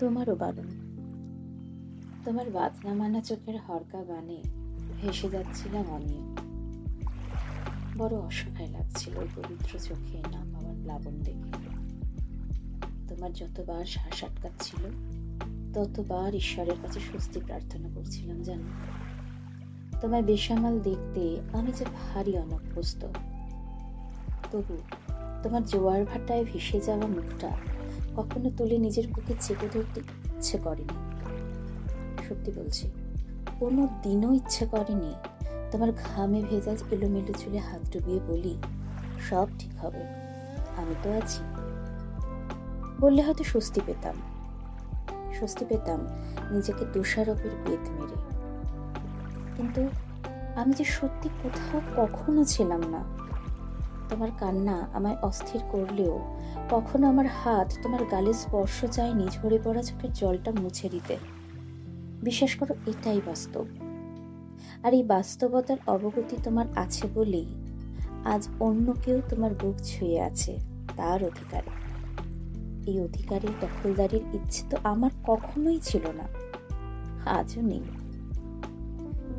তোমারও বারণ তোমার বাজনা মানা চোখের হরকা বানে ভেসে যাচ্ছিলাম আমিও বড় অসহায় লাগছিল ওই পবিত্র চোখে না পাওয়ার প্লাবন দেখে। তোমার যতবার শ্বাস আটকাচ্ছিল, ততবার ঈশ্বরের কাছে স্বস্তি প্রার্থনা করছিলাম, জানো? তোমায় বেসামাল দেখতে আমি যে ভারী অনভ্যস্ত। তবু তোমার জোয়ার ভাটায় ভেসে যাওয়া মুখটা কখনো তুলে নিজের বুকে চেপে ধরতে ইচ্ছে করেনি। সত্যি বলছি, কোনো দিনও ইচ্ছে করেনি তোমার ঘামে ভেজা এলোমেলো চুলে হাত ডুবিয়ে বলি, সব ঠিক হবে, আমি তো আছি। বললে হয়তো স্বস্তি পেতাম স্বস্তি পেতাম নিজেকে দোষারোপের বেত মেরে। কিন্তু আমি যে সত্যি কোথাও কখনো ছিলাম না তোমার কান্না আমায় অস্থির করলেও, কখনো আমার হাত তোমার গালে স্পর্শ চায়নি ঝরে পড়া চোখের জলটা মুছে দিতে। বিশ্বাস করো, এটাই বাস্তব। আর এই বাস্তবতার অবগতি তোমার আছে বলেই আজ অন্য কেউ তোমার বুক ছুঁয়ে আছে, তার অধিকারে। এই অধিকারের দখলদারির ইচ্ছে তো আমার কখনোই ছিল না, আজও নেই।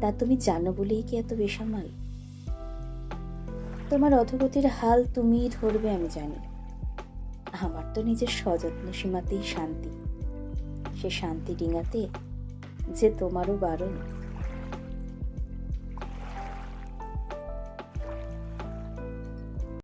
তা তুমি জানো বলেই কি এত বেসামাল? তোমার অধগতির হাল তুমিই ধরবে, আমি জানি। আমার তো নিজের সযত্ন সীমাতেই শান্তি। সে শান্তি ডিঙাতে যে তোমারও বারণ